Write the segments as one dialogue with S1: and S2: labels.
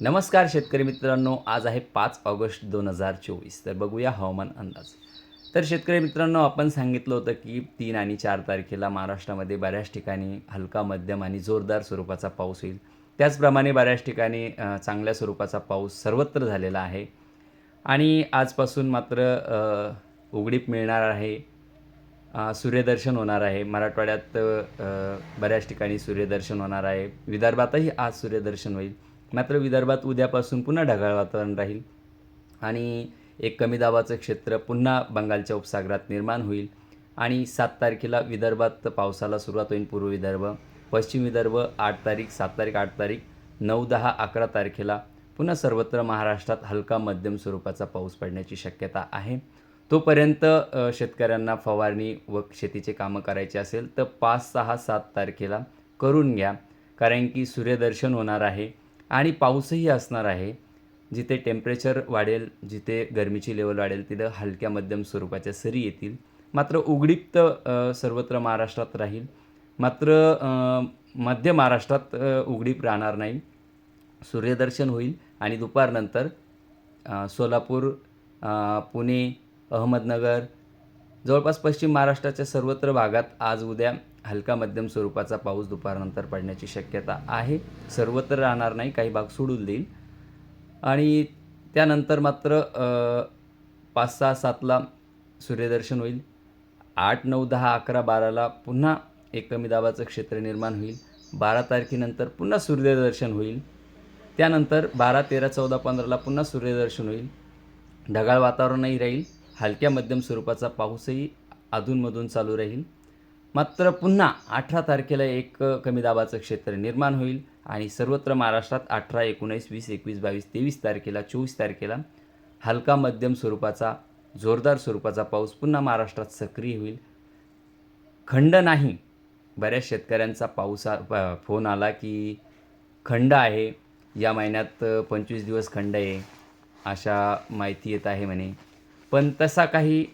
S1: नमस्कार शेतकरी मित्रांनो आज आहे पाच ऑगस्ट दोन हजार चोवीस तर बघूया हवामान अंदाज. तर शेतकरी मित्रांनो आपण सांगितलं होतं की तीन आणि चार तारखेला महाराष्ट्रामध्ये बऱ्याच ठिकाणी हलका मध्यम आणि जोरदार स्वरूपाचा पाऊस होईल त्याचप्रमाणे बऱ्याच ठिकाणी चांगल्या स्वरूपाचा पाऊस सर्वत्र झालेला आहे. आणि आजपासून मात्र उघडीप मिळणार आहे. सूर्यदर्शन होणार आहे. मराठवाड्यात बऱ्याच ठिकाणी सूर्यदर्शन होणार आहे. विदर्भातही आज सूर्यदर्शन होईल. मात्र विदर्भात उद्यापासून पुन्हा ढगाळ वातावरण राहील आणि एक कमी दाबाचं क्षेत्र पुन्हा बंगालच्या उपसागरात निर्माण होईल. आणि सात तारखेला विदर्भात पावसाला सुरुवात होईल पूर्व विदर्भ पश्चिम विदर्भ आठ तारीख सात तारीख आठ तारीख नऊ दहा अकरा तारखेला पुन्हा सर्वत्र महाराष्ट्रात हलका मध्यम स्वरूपाचा पाऊस पडण्याची शक्यता आहे. तोपर्यंत शेतकऱ्यांना फवारणी व शेतीचे कामं करायचे असेल तर पाच सहा सात तारखेला करून घ्या. कारण की सूर्यदर्शन होणार आहे. आणि पाऊसही असणार आहे. जिथे टेम्परेचर वाढेल जिथे गरमीची लेवल वाढेल तिथं हलक्या मध्यम स्वरूपाच्या सरी येतील. मात्र उघडीप तर सर्वत्र महाराष्ट्रात राहील. मात्र मध्य महाराष्ट्रात उघडीप राहणार नाही. सूर्यदर्शन होईल आणि दुपारनंतर सोलापूर पुणे अहमदनगर जवळपास पश्चिम महाराष्ट्राच्या सर्वत्र भागात आज उद्या हलका मध्यम स्वरूपाचा पाऊस दुपारनंतर पडण्याची शक्यता आहे. सर्वत्र राहणार नाही काही भाग सोडून देईल. आणि त्यानंतर मात्र पाच सहा सातला सूर्यदर्शन होईल. आठ नऊ दहा अकरा बाराला पुन्हा एक कमी दाबाचं क्षेत्र निर्माण होईल. बारा तारखेनंतर पुन्हा सूर्यदर्शन होईल. त्यानंतर बारा तेरा चौदा पंधराला पुन्हा सूर्यदर्शन होईल. ढगाळ वातावरणही राहील. हलक्या मध्यम स्वरूपाचा पाऊसही अधूनमधून चालू राहील. मात्र पुन्हा अठरा तारखेला एक कमी दाबाचं क्षेत्र निर्माण होईल आणि सर्वत्र महाराष्ट्रात अठरा एकोणीस वीस एकवीस बावीस तेवीस तारखेला चोवीस तारखेला हलका मध्यम स्वरूपाचा जोरदार स्वरूपाचा पाऊस पुन्हा महाराष्ट्रात सक्रिय होईल. खंड नाही. बऱ्याच शेतकऱ्यांचा पाऊसा फोन आला की खंड आहे. या महिन्यात पंचवीस दिवस खंड आहे. अशा माहिती येत आहे म्हणे. पण तसा काही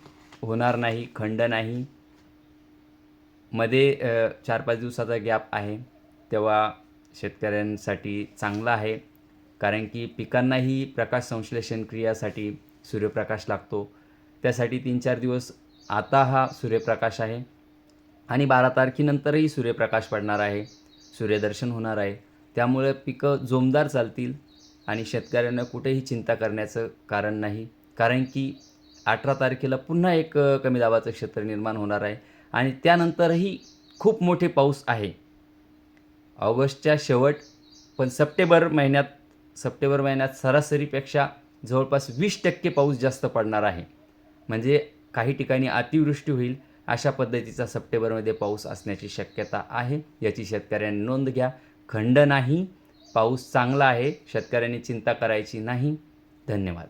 S1: होणार नाही. खंड नाही. मध्ये चार पाच दिवसाचा गॅप आहे. तेव्हा शेतकऱ्यांसाठी चांगला आहे. कारण की पिकांनाही प्रकाश संश्लेषण क्रियासाठी सूर्यप्रकाश लागतो. त्यासाठी तीन चार दिवस आता हा सूर्यप्रकाश आहे. आणि बारा तारखेनंतरही सूर्यप्रकाश पडणार आहे. सूर्यदर्शन होणार आहे. त्यामुळे पिकं जोमदार चालतील आणि शेतकऱ्यांना कुठेही चिंता करण्याचं कारण नाही. कारण की अठरा तारखेला पुन्हा एक कमी दाबाचं क्षेत्र निर्माण होणार आहे. आणि त्यानंतरही खूप मोठे पाऊस आहे. ऑगस्टच्या शेवट पण सप्टेंबर महिन्यात सप्टेंबर महिन्यात सरासरीपेक्षा जवळपास वीस टक्के पाऊस जास्त पडणार आहे. म्हणजे काही ठिकाणी अतिवृष्टी होईल अशा पद्धतीचा सप्टेंबरमध्ये पाऊस असण्याची शक्यता आहे. याची शेतकऱ्यांनी नोंद घ्या. खंड नाही पाऊस चांगला आहे शेतकऱ्यांनी चिंता करायची नाही. धन्यवाद.